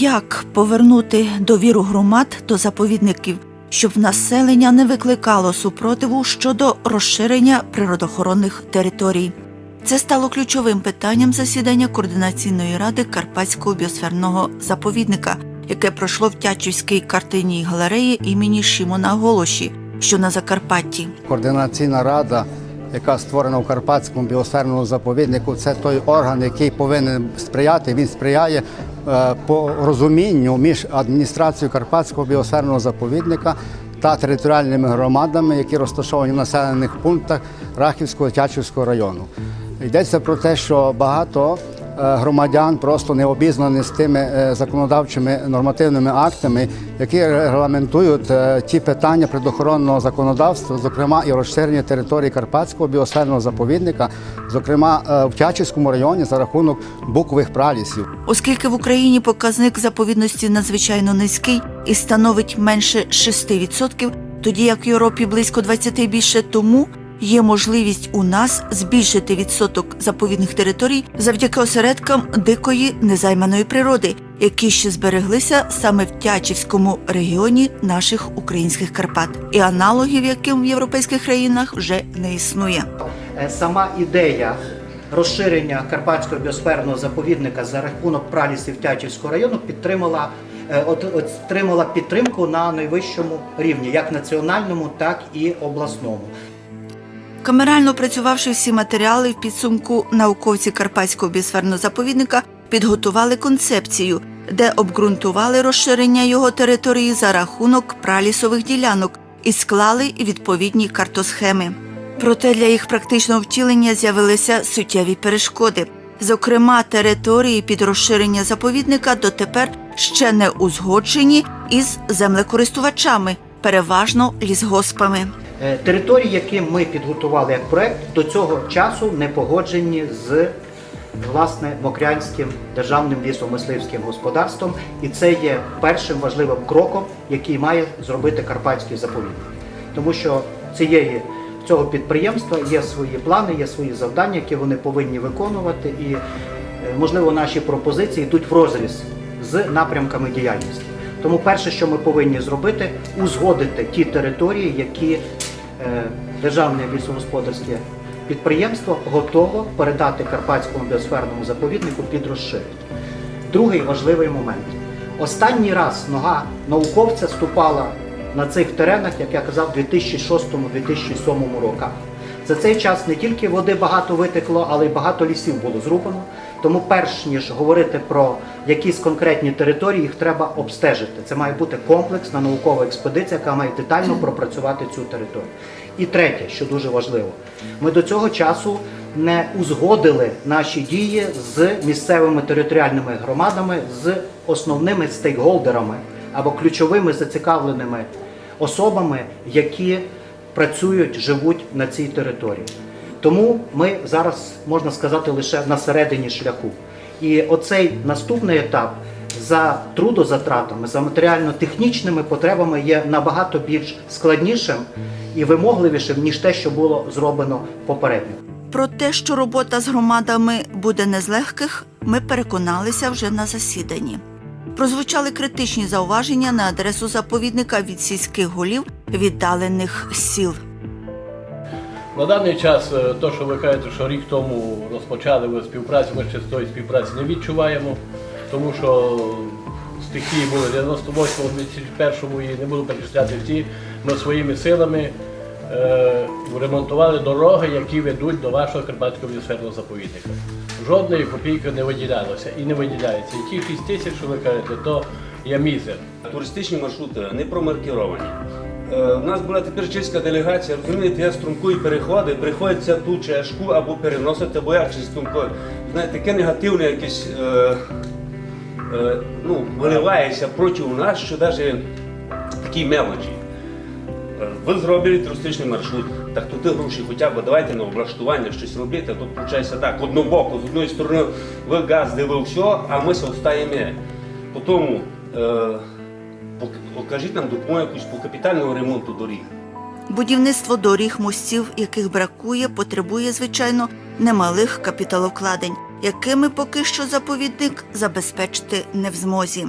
Як повернути довіру громад до заповідників, щоб населення не викликало супротиву щодо розширення природоохоронних територій? Це стало ключовим питанням засідання координаційної ради Карпатського біосферного заповідника, яке пройшло в Тячівській картинній галереї імені Шимона Голоші, що на Закарпатті. Координаційна рада, яка створена в Карпатському біосферному заповіднику, це той орган, який повинен сприяти. Він сприяє по розумінню між адміністрацією Карпатського біосферного заповідника та територіальними громадами, які розташовані в населених пунктах Рахівського Тячівського району. Йдеться про те, що багато е, громадян просто не обізнані з тими е, законодавчими нормативними актами, які регламентують е, ті питання природоохоронного законодавства, зокрема і розширення території Карпатського біосферного заповідника, зокрема е, в Тячівському районі за рахунок букових пралісів. Оскільки в Україні показник заповідності надзвичайно низький і становить менше 6%, тоді як в Європі близько 20 і більше, тому є можливість у нас збільшити відсоток заповідних територій завдяки осередкам дикої незайманої природи, які ще збереглися саме в Тячівському регіоні наших українських Карпат, і аналогів, яким в європейських країнах вже не існує. Е, Сама ідея розширення Карпатського біосферного заповідника за рахунок пралісів Тячівського району підтримала е, отримала підтримку на найвищому рівні, як національному, так і обласному. Камерально працювавши всі матеріали, в підсумку науковці Карпатського біосферного заповідника підготували концепцію, де обґрунтували розширення його території за рахунок пралісових ділянок і склали відповідні картосхеми. Проте для їх практичного втілення з'явилися суттєві перешкоди. Зокрема, території під розширення заповідника дотепер ще не узгоджені із землекористувачами, переважно лісгоспами. Е, Території, які ми підготували як проект, до цього часу не погоджені з власне Мокрянським державним лісомисливським господарством, і це є першим важливим кроком, який має зробити Карпатський заповідник. Тому що цієї цього підприємства є свої плани, є свої завдання, які вони повинні виконувати, і е, можливо наші пропозиції йдуть в розріз з напрямками діяльності. Тому перше, що ми повинні зробити, узгодити ті території, які державне лісогосподарське підприємство готово передати Карпатському біосферному заповіднику під розширення. Другий важливий момент. Останній раз нога науковця ступала на цих теренах, як я казав, у 2006-2007 роках. За цей час не тільки води багато витекло, але й багато лісів було зрубано. Тому, перш ніж говорити про якісь конкретні території, їх треба обстежити. Це має бути комплексна наукова експедиція, яка має детально пропрацювати цю територію. І третє, що дуже важливо, ми до цього часу не узгодили наші дії з місцевими територіальними громадами, з основними стейкголдерами або ключовими зацікавленими особами, які працюють, живуть на цій території. Тому ми зараз можна сказати лише на середині шляху. І оцей наступний етап за трудозатратами, за матеріально-технічними потребами є набагато більш складнішим і вимогливішим, ніж те, що було зроблено попередньо. Про те, що робота з громадами буде не з легких, ми переконалися вже на засіданні. Прозвучали критичні зауваження на адресу заповідника від сільських голів віддалених сіл. На даний час, е, то, що ви кажете, що рік тому розпочали ви співпрацю, ми ще з тої співпраці не відчуваємо, тому що стихії були в 98-му, 2001-му і не буду перечисляти всі. Ми своїми силами ремонтували дороги, які ведуть до вашого Карпатського біосферного заповідника. Жодної копійки не виділялося і не виділяється. І ті 6 тисяч, що ви кажете, то є мізер. Туристичні маршрути не промаркіровані. Е, У нас була тепер чеська делегація, розумієте, я струмкую переходи, приходиться ту чешку або переносити, бо я чи струмкою. Знаєте, таке негативне якесь е, е, ну, виливається проти нас, що навіть такі мелочі. Ви зробили туристичний маршрут, так то ти гроші хоча б давайте на облаштування щось робити. Тут виходить так, однобоко, з одної сторони ви газ, де все, а ми се остаємо. Потім е, покажіть нам допомогу якусь по капітальному ремонту доріг. Будівництво доріг, мостів, яких бракує, потребує, звичайно, немалих капіталовкладень. якими поки що заповідник забезпечити не в змозі.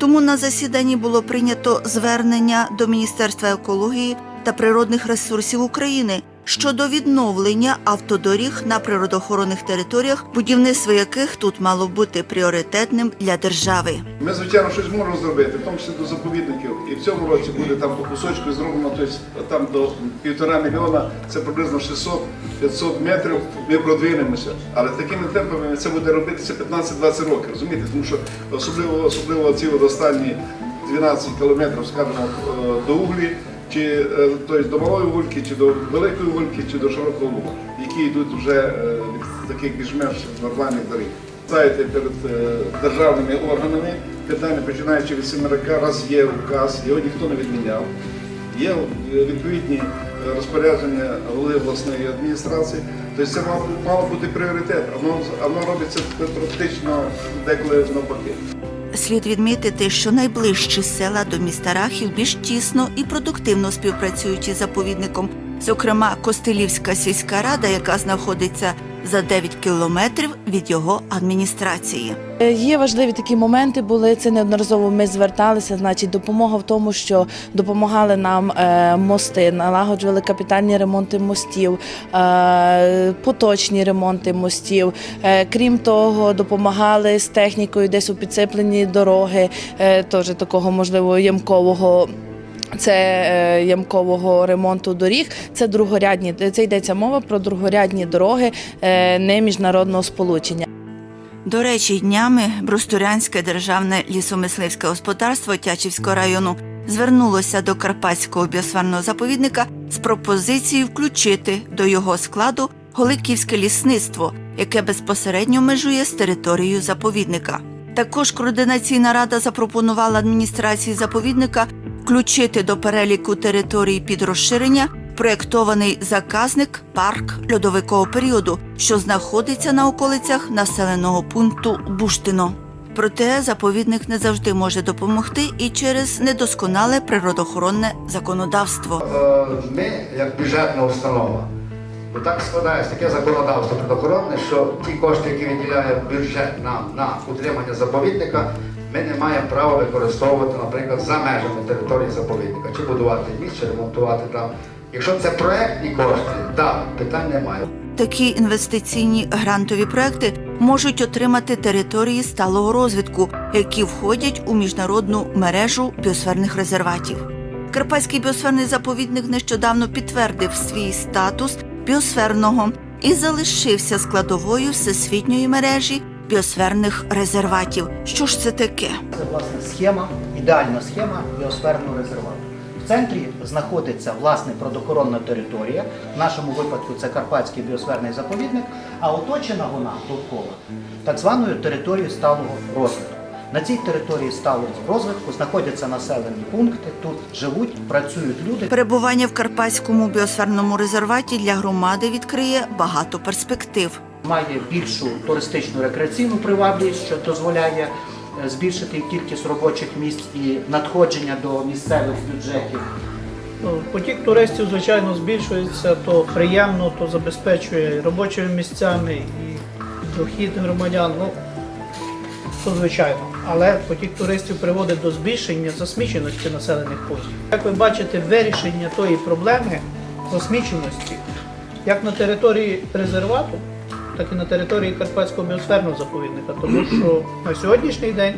Тому на засіданні було прийнято звернення до Міністерства екології та природних ресурсів України щодо відновлення автодоріг на природоохоронних територіях, будівництво яких тут мало бути пріоритетним для держави. Ми, звичайно, щось можемо зробити, в тому числі до заповідників. І в цьому році буде там по кусочку зроблено, тобто там до півтора мільйона, це приблизно 600-500 метрів, ми продвинемося. Але такими темпами це буде робитися 15-20 років, розумієте? Тому що особливо, особливо ці останні 12 кілометрів, скажімо, е, до углі, чи е, тобто до малої вульки, чи до великої вульки, чи до широкого луга, які йдуть вже е, від таких більш-менш нормальних доріг. Ставити перед е, державними органами питання, починаючи від Семерака, раз є указ, його ніхто не відміняв. Є відповідні розпорядження голови обласної адміністрації. Тобто це мало бути пріоритет, а воно робиться практично деколи навпаки. Слід відмітити, що найближчі села до міста Рахів більш тісно і продуктивно співпрацюють із заповідником. Зокрема, Костелівська сільська рада, яка знаходиться за 9 кілометрів від його адміністрації. Е, Є важливі такі моменти були. Це неодноразово ми зверталися. Значить, допомога в тому, що допомагали нам е, мости, налагоджували капітальні ремонти мостів, е, поточні ремонти мостів. Крім того, допомагали з технікою, десь у підсиплені дороги, теж такого можливо ямкового. Це е, ямкового ремонту доріг. Це другорядні. Це йдеться мова про другорядні дороги е, не міжнародного сполучення. До речі, днями Брустурянське державне лісомисливське господарство Тячівського району звернулося до Карпатського біосферного заповідника з пропозицією включити до його складу Голиківське лісництво, яке безпосередньо межує з територією заповідника. Також координаційна рада запропонувала адміністрації заповідника включити до переліку територій під розширення проєктований заказник парк льодовикового періоду, що знаходиться на околицях населеного пункту Буштино. Проте заповідник не завжди може допомогти і через недосконале природоохоронне законодавство. Е, Ми, як бюджетна установа, бо так складається таке законодавство природоохоронне, що ті кошти, які виділяє бюджет нам на утримання заповідника, ми не маємо права використовувати, наприклад, за межами території заповідника, чи будувати міст, чи ремонтувати там. Якщо це проектні кошти, так, питань немає. Такі інвестиційні грантові проекти можуть отримати території сталого розвитку, які входять у міжнародну мережу біосферних резерватів. Карпатський біосферний заповідник нещодавно підтвердив свій статус біосферного і залишився складовою всесвітньої мережі біосферних резерватів. Що ж це таке? Це власне схема, ідеальна схема біосферного резервату. В центрі знаходиться власне природоохоронна територія. В нашому випадку це Карпатський біосферний заповідник, а оточена вона довкола так званою територією сталого розвитку. На цій території сталого розвитку знаходяться населені пункти. Тут живуть, працюють люди. Перебування в Карпатському біосферному резерваті для громади відкриє багато перспектив. Має більшу туристичну рекреаційну привабливість, що дозволяє е, збільшити кількість робочих місць і надходження до місцевих бюджетів. Ну, Потік туристів, звичайно, збільшується, то приємно, то забезпечує робочими місцями і дохід громадян. Ну, то звичайно. Але потік туристів приводить до збільшення засміченості населених пунктів. Як ви бачите, вирішення тої проблеми засміченості як на території резервату, так і на території Карпатського біосферного заповідника. Тому що на сьогоднішній день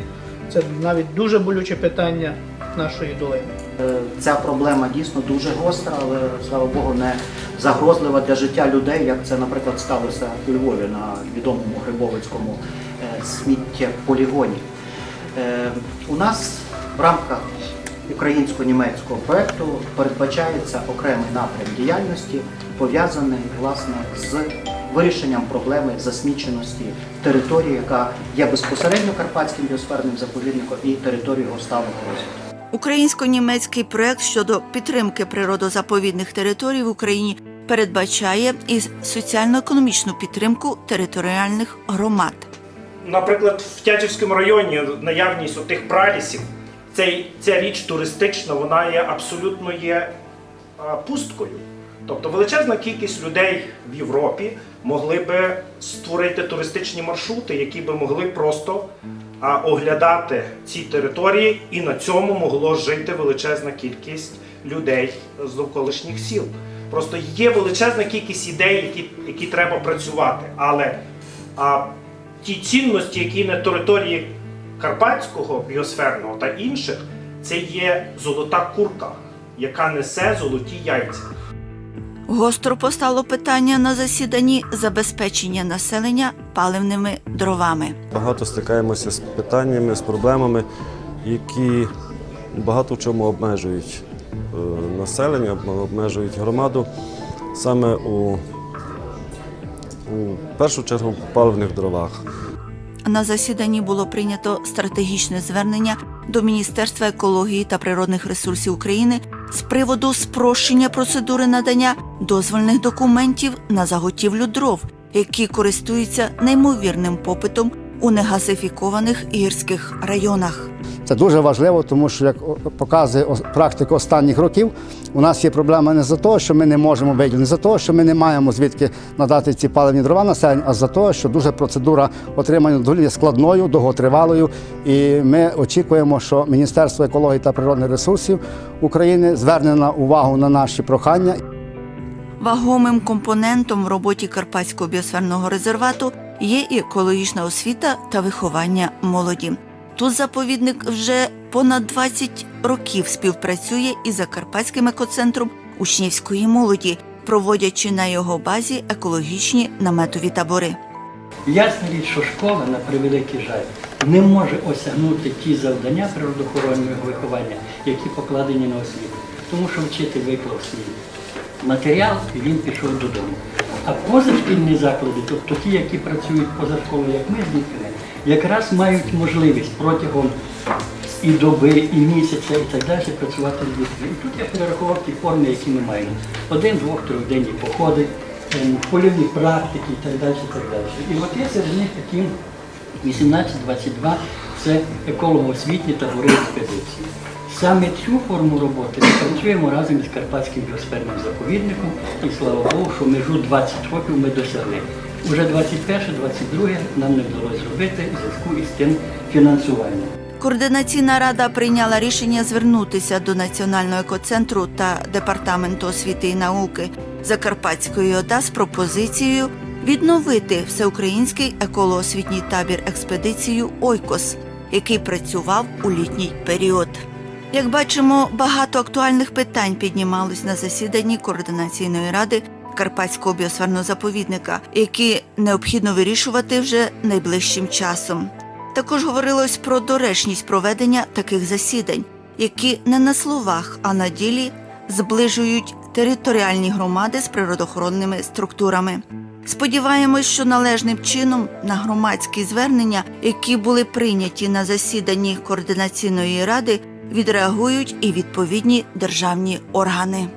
це навіть дуже болюче питання нашої долини. Е, Ця проблема дійсно дуже гостра, але слава Богу, не загрозлива для життя людей, як це, наприклад, сталося у Львові на відомому Грибовицькому е, сміттєполігоні. Е, У нас в рамках українсько-німецького проєкту передбачається окремий напрям діяльності, пов'язаний власне з вирішенням проблеми засміченості території, яка є безпосередньо Карпатським біосферним заповідником і територією його сталого розвитку. Українсько-німецький проект щодо підтримки природозаповідних територій в Україні передбачає і соціально-економічну підтримку територіальних громад. Наприклад, в Тячівському районі наявність тих пралісів, цей, ця річ туристична, вона є абсолютно є пусткою. Тобто величезна кількість людей в Європі могли би створити туристичні маршрути, які би могли просто а, оглядати ці території, і на цьому могло жити величезна кількість людей з довколишніх сіл. Просто є величезна кількість ідей, які, які треба працювати. Але а, ті цінності, які на території Карпатського біосферного та інших, це є золота курка, яка несе золоті яйця. Гостро постало питання на засіданні забезпечення населення паливними дровами. Багато стикаємося з питаннями, з проблемами, які багато в чому обмежують е, населення, обмежують громаду саме у, у першу чергу в паливних дровах. На засіданні було прийнято стратегічне звернення до Міністерства екології та природних ресурсів України з приводу спрощення процедури надання дозвольних документів на заготівлю дров, які користуються неймовірним попитом у негазифікованих гірських районах. Це дуже важливо, тому що як показує практика останніх років, у нас є проблема не за те, що ми не можемо виділити, не за те, що ми не маємо звідки надати ці паливні дрова населенню, а за те, що дуже процедура отримання доволі складною, довготривалою. І ми очікуємо, що Міністерство екології та природних ресурсів України зверне на увагу на наші прохання Вагомим компонентом в роботі Карпатського біосферного резервату є і екологічна освіта та виховання молоді. Тут заповідник вже понад 20 років співпрацює із Закарпатським екоцентром учнівської молоді, проводячи на його базі екологічні наметові табори. Ясна річ, що школа, на превеликий жаль, не може осягнути ті завдання природоохоронного виховання, які покладені на освіту. Тому що вчитель виклав свій матеріал і він пішов додому. А позашкільні заклади, тобто ті, які працюють поза школою, як ми з дітками, якраз мають можливість протягом і доби, і місяця, і так далі працювати з дітками. І тут я перерахував ті форми, які ми маємо. Один, двох, трьохденні походи, ем, польові практики і так далі. І, так далі. і от є серед них такі 18-22 це еколого-освітні табори експедиції. Саме цю форму роботи ми працюємо разом із Карпатським біосферним заповідником, і слава Богу, що межу 20 років ми досягли. Уже 21-22 нам не вдалося зробити в зв'язку із тим фінансуванням. Координаційна рада прийняла рішення звернутися до Національного екоцентру та Департаменту освіти і науки Закарпатської ОДА з пропозицією відновити всеукраїнський еколоосвітній табір експедицію Ойкос, який працював у літній період. Як бачимо, багато актуальних питань піднімалось на засіданні координаційної ради Карпатського біосферного заповідника, які необхідно вирішувати вже найближчим часом. Також говорилось про доречність проведення таких засідань, які не на словах, а на ділі зближують територіальні громади з природоохоронними структурами. Сподіваємось, що належним чином на громадські звернення, які були прийняті на засіданні координаційної ради, відреагують і відповідні державні органи.